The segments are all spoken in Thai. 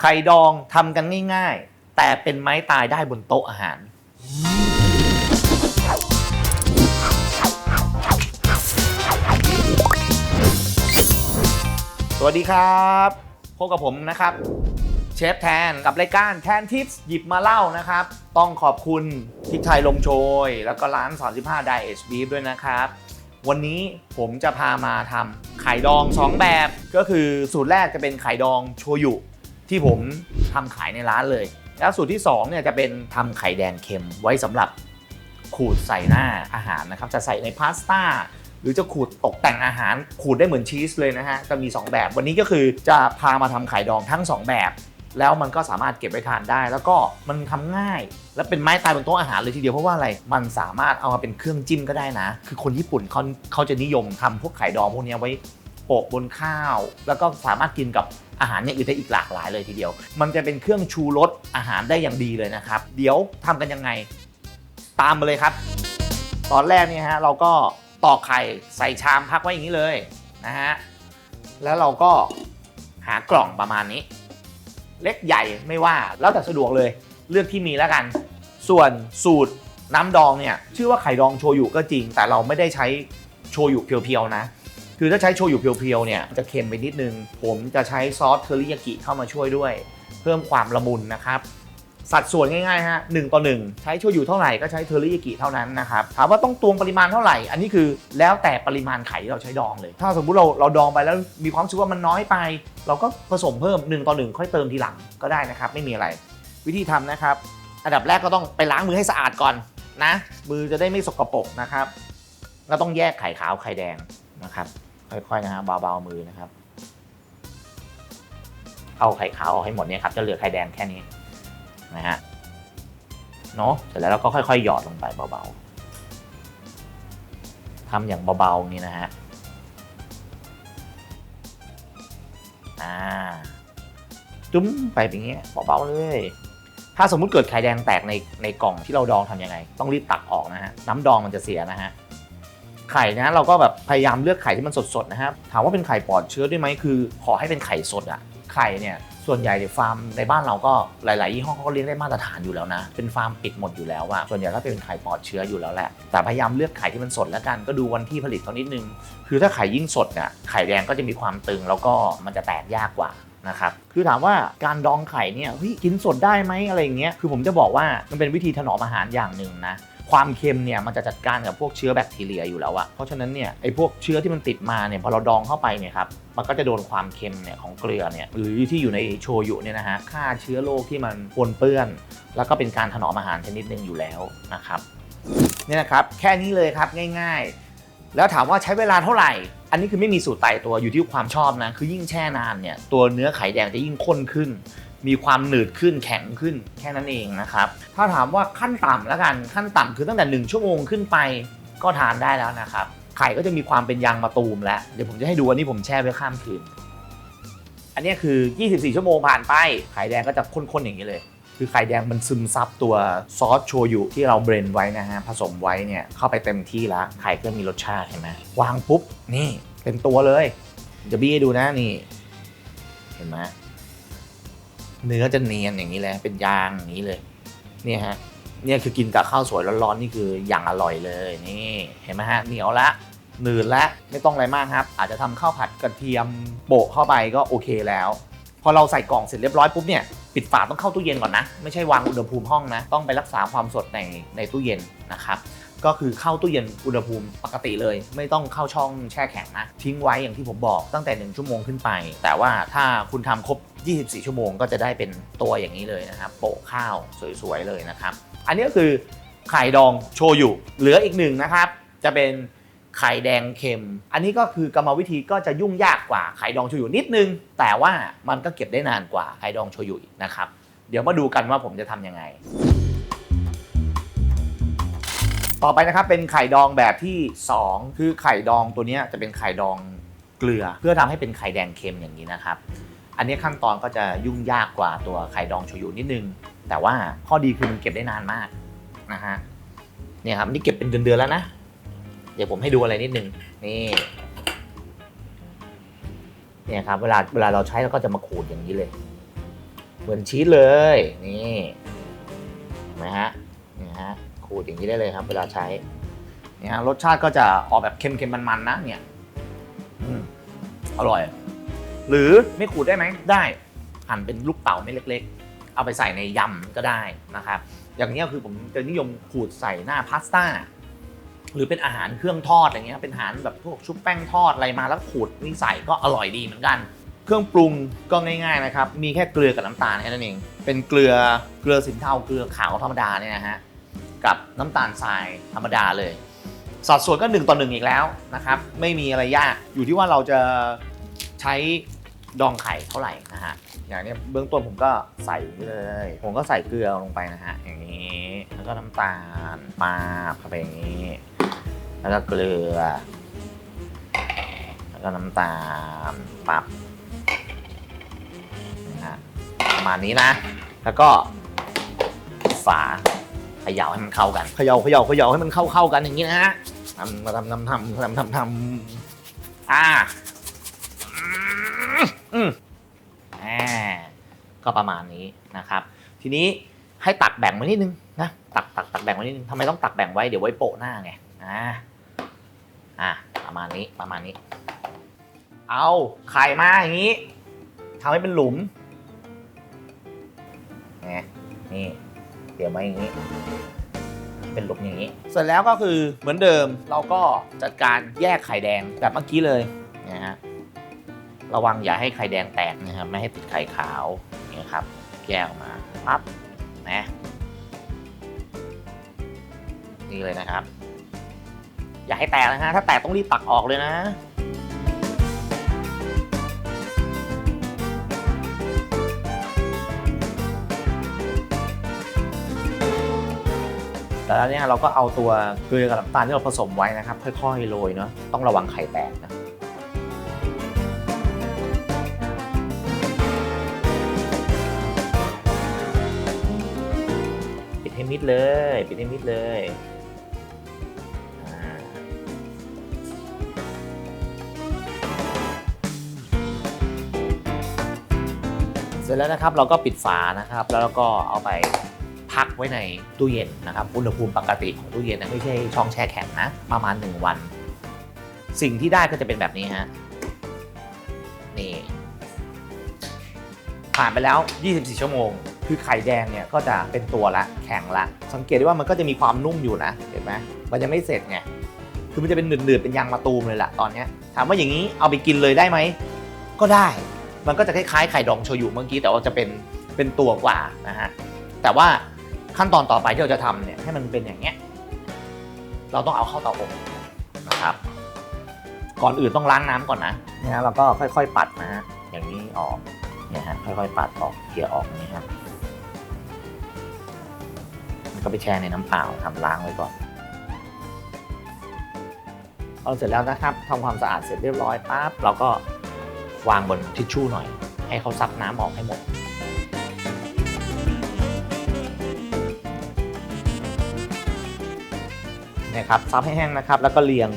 ไข่ดองทำกันง่าย ๆ แต่เป็นไม้ตายได้บนโต๊ะอาหาร สวัสดีครับพบกับผมนะครับ เชฟแทนกับรายการแทนทิปส์หยิบมาเล่านะครับ ต้องขอบคุณพริกไทยลมโชย แล้วก็ร้าน 35 Dai H Beef ด้วยนะครับ วันนี้ผมจะพามาทำไข่ดอง 2 แบบ ก็คือสูตรแรกจะเป็นไข่ดองโชยุ ที่ผมทำขายในร้านเลย แล้วสูตรที่2เนี่ยจะเป็นทำไข่แดงเค็มไว้สำหรับขูดใส่หน้าอาหารนะครับ จะใส่ในพาสต้าหรือจะขูดตกแต่งอาหารขูดได้เหมือนชีสเลยนะฮะจะมี 2 แบบ วันนี้ก็คือจะพามาทำไข่ดองทั้ง 2 แบบ แล้วมันก็สามารถเก็บไว้ทานได้ แล้วก็มันทำง่าย และเป็นไม้ตายบนโต๊ะอาหารเลยทีเดียวเพราะว่าอะไรมันสามารถเอามาเป็นเครื่องจิ้มก็ได้นะ คือคนญี่ปุ่นเขาเขาจะนิยมทำพวกไข่ดองพวกนี้ไว้โปะบนข้าว แล้วก็สามารถกินกับ อาหารอย่างอื่นได้อีกหลากหลายเลยทีเดียว มันจะเป็นเครื่องชูรสอาหารได้อย่างดีเลยนะครับ เดี๋ยวทำกันยังไงตามมาเลยครับ ตอนแรกเนี่ยฮะเราก็ตอกไข่ใส่ชามพักไว้อย่างนี้เลยนะฮะแล้วเราก็หากล่องประมาณนี้ เล็กใหญ่ไม่ว่าแล้วแต่สะดวกเลยเลือกที่มีแล้วกัน ส่วนสูตรน้ำดองเนี่ยชื่อว่าไข่ดองโชยุก็จริง แต่เราไม่ได้ใช้โชยุเพียวๆนะ คือถ้าใช้โชยุเพียวๆเนี่ยจะเค็มไปนิดนึง ผมจะใช้ซอสเทอริยากิเข้ามาช่วยด้วย เพิ่มความละมุนนะครับ สัดส่วนง่ายๆฮะหนึ่งต่อหนึ่งใช้โชยุเท่าไหร่ก็ใช้เทอริยากิเท่านั้นนะครับถามว่าต้องตวงปริมาณเท่าไหร่ อันนี้คือแล้วแต่ปริมาณไข่ที่เราใช้ดองเลย ถ้าสมมุติเราเราดองไปแล้วมีความรู้สึกว่ามันน้อยไป เราก็ผสมเพิ่ม1ต่อ1ค่อยเติมทีหลังก็ได้นะครับ ไม่มีอะไร วิธีทำนะครับ อันดับแรกก็ต้องไปล้างมือให้สะอาดก่อนนะ มือจะได้ไม่สกปรกนะครับก็ต้องแยกไข่ขาวไข่แดงนะครับ ค่อยๆนะฮะเบาๆมือนะครับ เอาไข่ขาวออกให้หมดเนี่ยครับจะเหลือไข่แดงแค่นี้นะฮะเนาะเสร็จแล้วเราก็ค่อยๆหยอดลงไปเบาๆทำอย่างเบาๆนี่นะฮะอ่าจุ้มไปอย่างเงี้ยเบาๆเลยถ้าสมมุติเกิดไข่แดงแตกในในกล่องที่เราดองทำยังไง ต้องรีบตักออกนะฮะ น้ำดองมันจะเสียนะฮะ ไข่นะเราก็แบบพยายามเลือกไข่ที่มันสดๆนะครับถามว่าเป็นไข่ปลอดเชื้อด้วยไหมคือ ขอให้เป็นไข่สดอะไข่เนี่ยส่วนใหญ่ในฟาร์มในบ้านเราก็หลายๆยี่ห้อเขาก็เลี้ยงได้มาตรฐานอยู่แล้วนะ เป็นฟาร์มปิดหมดอยู่แล้วอะส่วนใหญ่ก็เป็นไข่ปลอดเชื้ออยู่แล้วแหละ แต่พยายามเลือกไข่ที่มันสดแล้วกันก็ดูวันที่ผลิตเขานิดนึง คือถ้าไข่ยิ่งสดเนี่ยไข่แดงก็จะมีความตึงแล้วก็มันจะแตกยากกว่านะครับคือถามว่าการดองไข่เนี่ยกินสดได้ไหมอะไรอย่างเงี้ยคือผมจะบอกว่ามันเป็นวิธีถนอมอาหารอย่างหนึ่งนะ ความเค็มเนี่ยมันจะจัดการกับพวกเชื้อแบคทีเรียอยู่แล้วอะเพราะฉะนั้นเนี่ยไอ้พวกเชื้อที่มันติดมาเนี่ยพอเราดองเข้าไปเนี่ยครับมันก็จะโดนความเค็มเนี่ยของเกลือเนี่ยหรือที่อยู่ในโชยุเนี่ยนะฮะฆ่าเชื้อโรคที่มันปนเปื้อน แล้วก็เป็นการถนอมอาหารชนิดหนึ่งอยู่แล้วนะครับเนี่ยนะครับแค่นี้เลยครับง่าย ๆ แล้วถามว่าใช้เวลาเท่าไหร่ อันนี้คือไม่มีสูตรตายตัวอยู่ที่ความชอบนะคือยิ่งแช่นานเนี่ยตัวเนื้อไข่แดงจะยิ่งข้นขึ้น มีความหนืดขึ้นแข็งขึ้นแค่นั้นเองนะครับ ถ้าถามว่าขั้นต่ำแล้วกันขั้นต่ำคือตั้งแต่ 1 ชั่วโมงขึ้นไปก็ทานได้แล้วนะครับ ไข่ก็จะมีความเป็นยางมะตูมแล้ว เดี๋ยวผมจะให้ดูอันนี้ผมแช่ไว้ข้ามคืน อันนี้คือ 24 ชั่วโมงผ่านไป ไข่แดงก็จะข้นๆอย่างนี้เลย คือไข่แดงมันซึมซับตัวซอสโชยุที่เราเบรนไว้นะฮะผสมไว้เนี่ยเข้าไปเต็มที่แล้วไข่ก็มีรสชาติเห็นไหมวางปุ๊บนี่เป็นตัวเลยจะบี้ให้ดูนะนี่ เห็นไหม เนื้อจะเนียนอย่างนี้เลยเป็นยางอย่างนี้เลยเนี่ยฮะเนี่ยคือกินกับข้าวสวยร้อนๆนี่คืออย่างอร่อยเลยนี่เห็นไหมฮะเหนียวละหนืดละไม่ต้องอะไรมากครับ อาจจะทำข้าวผัดกระเทียมโปะเข้าไปก็โอเคแล้ว พอเราใส่กล่องเสร็จเรียบร้อยปุ๊บเนี่ยปิดฝาต้องเข้าตู้เย็นก่อนนะ ไม่ใช่วางอุณหภูมิห้องนะ ต้องไปรักษาความสดในในตู้เย็นนะครับก็คือเข้าตู้เย็นอุณหภูมิปกติเลย ไม่ต้องเข้าช่องแช่แข็งนะ ทิ้งไว้อย่างที่ผมบอกตั้งแต่ 1 ชั่วโมงขึ้นไป แต่ว่าถ้าคุณทำครบ 24 ชั่วโมงก็จะได้เป็นตัวอย่างนี้เลยนะครับ โปะข้าวสวยๆเลยนะครับ อันนี้ก็คือไข่ดองโชยุเหลืออีกหนึ่งนะครับ จะเป็นไข่แดงเค็ม อันนี้ก็คือกรรมวิธีก็จะยุ่งยากกว่าไข่ดองโชยุนิดนึง แต่ว่ามันก็เก็บได้นานกว่าไข่ดองโชยุนะครับ เดี๋ยวมาดูกันว่าผมจะทำยังไง ต่อไปนะครับเป็นไข่ดองแบบที่ 2 คือไข่ดองตัวนี้จะเป็นไข่ดองเกลือ เพื่อทำให้เป็นไข่แดงเค็มอย่างนี้นะครับ อันนี้ขั้นตอนก็จะยุ่งยากกว่าตัวไข่ดองโชยุนิดนึง แต่ว่าข้อดีคือมันเก็บได้นานมากนะฮะเนี่ยครับนี่เก็บเป็นเดือนๆแล้วนะ เดี๋ยวผมให้ดูอะไรนิดนึงนี่เนี่ยครับเวลาเวลาเราใช้เราก็จะมาขูดอย่างนี้เลย เหมือนชีสเลยนี่เห็นไหมฮะนี่ฮะขูดอย่างนี้ได้เลยครับ เวลาใช้เนี่ยรสชาติก็จะออกแบบเค็มๆมันๆนะเนี่ยอืมอร่อย หรือไม่ขูดได้ไหมได้หั่นเป็นลูกเต๋าไม่เล็ก ๆ เอาไปใส่ในยำก็ได้นะครับอย่างนี้คือผมจะนิยมขูดใส่หน้าพาสต้าหรือเป็นอาหารเครื่องทอดอะไรเงี้ยเป็นอาหารแบบพวกชุบแป้งทอดอะไรมาแล้วขูดนี่ใส่ก็อร่อยดีเหมือนกัน เครื่องปรุงก็ง่ายๆนะครับมีแค่เกลือกับน้ำตาลแค่นั้นเองเป็นเกลือเกลือสินเทาเกลือขาวธรรมดาเนี่ยนะฮะกับน้ำตาลทรายธรรมดาเลยสัดส่วนก็หนึ่งต่อหนึ่งอีกแล้วนะครับไม่มีอะไรยากอยู่ที่ว่าเราจะใช้ ดองไข่เท่าไหร่นะฮะอย่างเนี้ยเบื้องต้นผมก็ใส่เลย ผมก็ใส่เกลือลงไปนะฮะอย่างนี้แล้วก็น้ำตาลปาบเข้าไปอย่างนี้ แล้วก็เกลือ แล้วก็น้ำตาลปับนะฮะประมาณนี้นะ แล้วก็ฝาเขย่าให้มันเข้ากันเขย่าเขย่าเขย่าให้มันเข้าเข้ากันอย่างนี้นะฮะทำมาทำทำทำทำทำทำอ่าอืมอืมอ่า ก็ประมาณนี้นะครับ ทีนี้ให้ตักแบ่งไว้นิดนึงนะตักตักตักแบ่งไว้นิดนึงทำไมต้องตักแบ่งไว้เดี๋ยวไว้โปะหน้าไงอ่าอ่าประมาณนี้ประมาณนี้ เอาไข่มาอย่างนี้ทำให้เป็นหลุมไงนี่เดี๋ยวมาอย่างนี้ เป็นหลุมอย่างนี้ เสร็จแล้วก็คือเหมือนเดิมเราก็จัดการแยกไข่แดงแบบเมื่อกี้เลยนะฮะระวังอย่าให้ไข่แดงแตกนะครับไม่ให้ติดไข่ขาว ครับ แกออกมาปั๊บนะนี่เลยนะครับ อย่าให้แตกนะฮะถ้าแตกต้องรีบตักออกเลยนะแล้วเนี่ยเราก็เอาตัวเกลือกับน้ำตาลที่เราผสมไว้นะครับ ค่อยๆโรยเนาะต้องระวังไข่แตกนะ ให้มิดเลย ปิดให้มิดเลยเสร็จแล้วนะครับเราก็ปิดฝานะครับ แล้วเราก็เอาไปพักไว้ในตู้เย็นนะครับอุณหภูมิปกติของตู้เย็นนะไม่ใช่ช่องแช่แข็งนะประมาณ 1 วัน สิ่งที่ได้ก็จะเป็นแบบนี้ฮะ ผ่านไปแล้ว 24 ชั่วโมง คือไข่แดงเนี่ยก็จะเป็นตัวละแข็งละ สังเกตได้ว่ามันก็จะมีความนุ่มอยู่นะ เห็นไหมมันยังไม่เสร็จไง คือมันจะเป็นหนืดๆ เป็นยางมะตูมเลยล่ะตอนนี้ ถามว่าอย่างนี้เอาไปกินเลยได้ไหม ก็ได้ มันก็จะคล้ายๆไข่ดองโชยุเมื่อกี้แต่ว่าจะเป็นเป็นตัวกว่านะฮะ แต่ว่าขั้นตอนต่อไปที่เราจะทำเนี่ยให้มันเป็นอย่างเงี้ย เราต้องเอาเข้าเตาอบนะครับ ก่อนอื่นต้องล้างน้ำก่อนนะนี่ยฮะเราก็ค่อย ๆ ปัดนะฮะอย่างนี้ออก นี่ยฮะค่อยๆปัดออกเกลี่ยออกอย่างนี้ครับมันก็ไปแช่ในน้ำเปล่าทำล้างไว้ก่อนเอาเสร็จแล้วนะครับทำความสะอาดเสร็จเรียบร้อยปั๊บเราก็วางบนทิชชู่หน่อย ให้เขาซับน้ำออกให้หมดนี่ยครับซับให้แห้งนะครับ แล้วก็เรียง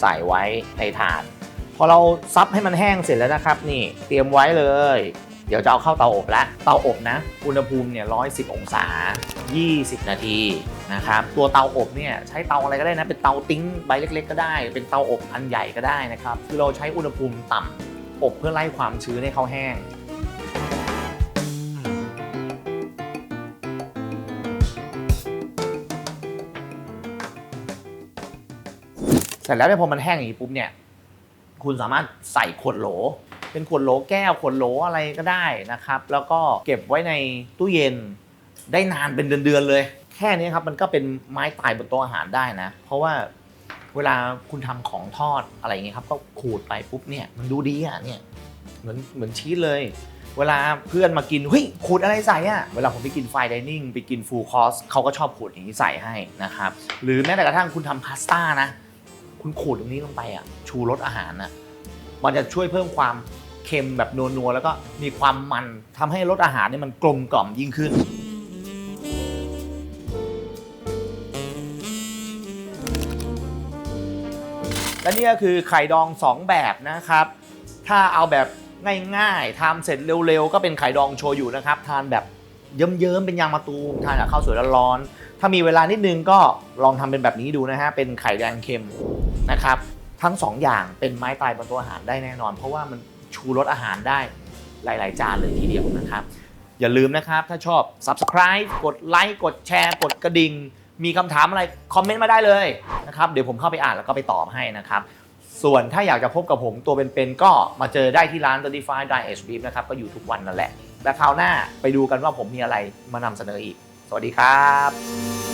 ใส่ไว้ในถาดพอเราซับให้มันแห้งเสร็จแล้วนะครับ นี่เตรียมไว้เลย เดี๋ยวจะเอาเข้าเตาอบและเตาอบนะ อุณหภูมิเนี่ย110องศา 20 นาทีนะครับ ตัวเตาอบเนี่ยใช้เตาอะไรก็ได้นะ เป็นเตาติ้งใบเล็ก ๆ ก็ได้ เป็นเตาอบอันใหญ่ก็ได้นะครับ คือเราใช้อุณหภูมิต่ำอบเพื่อไล่ความชื้นให้เขาแห้งเสร็จแล้วเนี่ยพอมันแห้งอย่างนี้ปุ๊บเนี่ย คุณสามารถใส่ขวดโหล เป็นขวดโหลแก้วขวดโหลอะไรก็ได้นะครับ แล้วก็เก็บไว้ในตู้เย็นได้นานเป็นเดือนๆเลย แค่นี้ครับมันก็เป็นไม้ตายบนโต๊ะอาหารได้นะ เพราะว่าเวลาคุณทำของทอดอะไรอย่างเงี้ยครับ ก็ขูดไปปุ๊บเนี่ยมันดูดีอะเนี่ยเหมือนเหมือนชีสเลย เวลาเพื่อนมากินเฮ้ยขูดอะไรใส่อะเวลาผมไปกินไฟดิเนิ่งไปกินฟูลคอร์สเขาก็ชอบขูดอย่างนี้ใส่ให้นะครับหรือแม้แต่กระทั่งคุณทำพาสต้านะ คุณขูดตรงนี้ลงไปอะชูรสอาหารน่ะมันจะช่วยเพิ่มความ เค็มแบบนัวๆ แล้วก็มีความมันทำให้รสอาหารเนี่ยมันกลมกล่อมยิ่งขึ้น และนี่ก็คือไข่ดอง2แบบนะครับ ถ้าเอาแบบง่ายๆทำเสร็จเร็วๆ ก็เป็นไข่ดองโชยุนะครับ ทานแบบเยิ้มๆ เป็นยางมะตูมทานกับข้าวสวยร้อนๆถ้ามีเวลานิดนึงก็ลองทำเป็นแบบนี้ดูนะฮะ เป็นไข่แดงเค็มนะครับ ทั้งสองอย่างเป็นไม้ตายบนโต๊ะอาหารได้แน่นอน เพราะว่ามัน ชูรสอาหารได้หลาย ๆ จานเลยทีเดียวนะครับ อย่าลืมนะครับ ถ้าชอบ subscribe กดไลค์กดแชร์กดกระดิ่ง มีคำถามอะไร คอมเมนต์มาได้เลยนะครับ เดี๋ยวผมเข้าไปอ่านแล้วก็ไปตอบให้นะครับ ส่วนถ้าอยากจะพบกับผมตัวเป็นๆก็มาเจอได้ที่ร้าน35 Dry Age Beef นะครับ ก็อยู่ทุกวันนั่นแหละ และคราวหน้าไปดูกันว่าผมมีอะไรมานำเสนออีก สวัสดีครับ